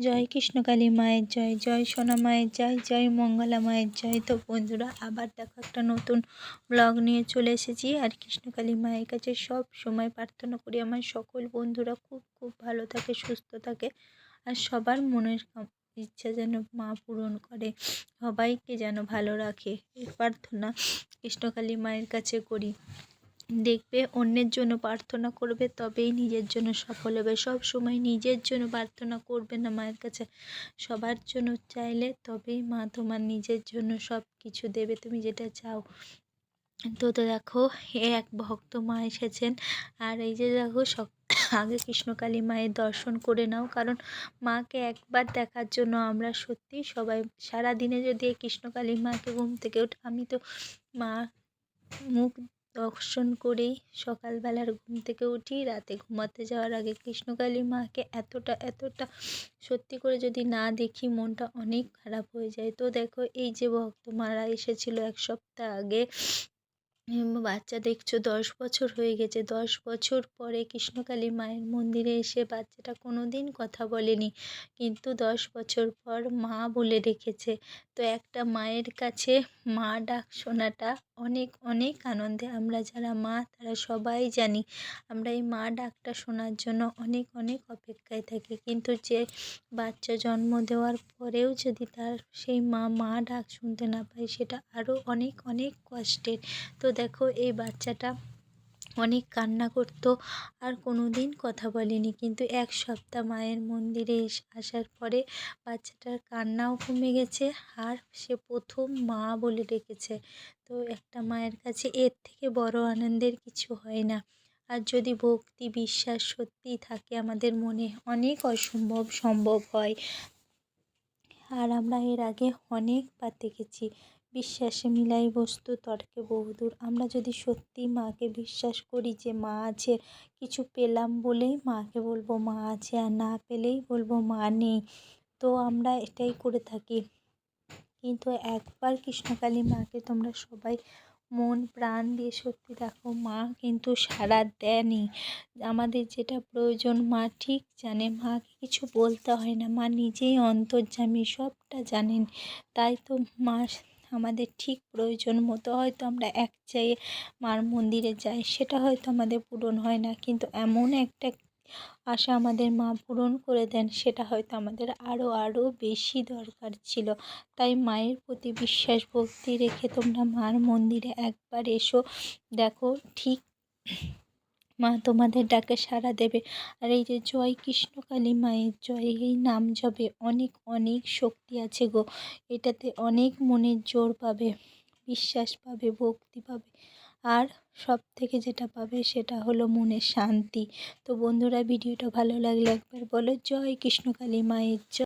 জয় কৃষ্ণকালী মায়ের জয় জয় সোনা মায়ের জয় জয় মঙ্গলা মায়ের জয়। তো বন্ধুরা, আবার দেখো একটা নতুন ব্লগ নিয়ে চলে এসেছি। আর কৃষ্ণকালী মায়ের কাছে সব সময় প্রার্থনা করি, আমার সকল বন্ধুরা খুব খুব ভালো থাকে, সুস্থ থাকে। আর সবার মনের ইচ্ছা যেন মা পূরণ করে, সবাইকে যেন ভালো রাখে, এই প্রার্থনা কৃষ্ণকালী মায়ের কাছে করি। দেখবে, অন্যের জন্য প্রার্থনা করবে, তবেই নিজের জন্য সফল হবে। সব সময় নিজের জন্য প্রার্থনা করবে না মায়ের কাছে। সবার জন্য চাইলে তবেই মা তোমার নিজের জন্য সব কিছু দেবে, তুমি যেটা চাও। তো তো দেখো, এ এক ভক্ত মা এসেছেন। আর এই যে দেখো সব আগে কৃষ্ণকালী মায়ের দর্শন করে নাও, কারণ মাকে একবার দেখার জন্য আমরা সত্যি সবাই সারা দিনে যদি কৃষ্ণকালী মাকে ঘুম থেকে উঠ আমি তো মা মুখ দর্শন করেই সকালবেলার ঘুম থেকে উঠি, রাতে ঘুমাতে যাওয়ার আগে কৃষ্ণকালী মাকে এতটা এতটা সত্যি করে যদি না দেখি, মনটা অনেক খারাপ হয়ে যায়। তো দেখো, এই যে ভক্ত মারা এসেছিল এক সপ্তাহ আগে বাচ্চা দেখছ, দশ বছর হয়ে গেছে। দশ বছর পরে কৃষ্ণকালী মায়ের মন্দিরে এসে বাচ্চাটা কোনো দিন কথা বলেনি। কিন্তু দশ বছর পর মা বলে রেখেছে। তো একটা মায়ের কাছে মা ডাক শোনাটা অনেক অনেক আনন্দে আমরা যারা মা, তারা সবাই জানি আমরা এই মা ডাকটা শোনার জন্য অনেক অনেক অপেক্ষায় থাকি। কিন্তু যে বাচ্চা জন্ম দেওয়ার পরেও যদি তার সেই মা মা ডাক শুনতে না পায়, সেটা আরও অনেক অনেক কষ্টের। তো দেখো এই বাচ্চাটা অনেক কান্না করতো, আর কোনো দিন কথা বলেনি। কিন্তু এক সপ্তাহ মায়ের মন্দিরে এস- আসার পরে বাচ্চাটার কান্নাও কমে গেছে, আর সে প্রথম মা বলে ডেকেছে। তো একটা মায়ের কাছে এর থেকে বড় আনন্দের কিছু হয় না। আর যদি ভক্তি বিশ্বাস সত্যিই থাকে, আমাদের মনে অনেক অসম্ভব সম্ভব হয়। আর আমরা এর আগে অনেকবার দেখেছি। বিশ্বাসে মিলাই বস্তু তর্কে বহুদূর। আমরা যদি সত্যি মাকে বিশ্বাস করি যে মা আছে, কিছু পেলাম বলেই মাকে বলব মা আছে আর না পেলেই বলব মা নেই। তো আমরা এটাই করে থাকি। কিন্তু একবার কৃষ্ণকালী মাকে তোমরা সবাই মন, প্রাণ দিয়ে সত্যি দেখো, মা কিন্তু সারা দেয়নি। আমাদের যেটা প্রয়োজন, মা ঠিক জানে। মাকে কিছু বলতে হয় না। মা নিজেই অন্তর্যামী, সবটা জানেন। তাই তো মা আমাদের ঠিক প্রয়োজন মতো হয়তো আমরা এক চাইয়ে মার মন্দিরে যাই, সেটা হয়তো আমাদের পূরণ হয় না। কিন্তু এমন একটা আশা আমাদের মা পূরণ করে দেন, সেটা হয়তো আমাদের আরও আরও বেশি দরকার ছিল। তাই মায়ের প্রতি বিশ্বাস, ভক্তি রেখে তোমরা মার মন্দিরে একবার এসো। দেখো ঠিক মা তোমাদের ডাকে সাড়া দেবে। আর এই যে জয় কৃষ্ণকালী মায়ের জয়, এই নাম জপে অনেক অনেক শক্তি আছে গো। এটাতে অনেক মনের জোর পাবে, বিশ্বাস পাবে, ভক্তি পাবে। আর সব থেকে যেটা পাবে সেটা হলো মনের শান্তি। তো বন্ধুরা, ভিডিওটা ভালো লাগলে একবার বলো, জয় কৃষ্ণকালী মায়ের জয়।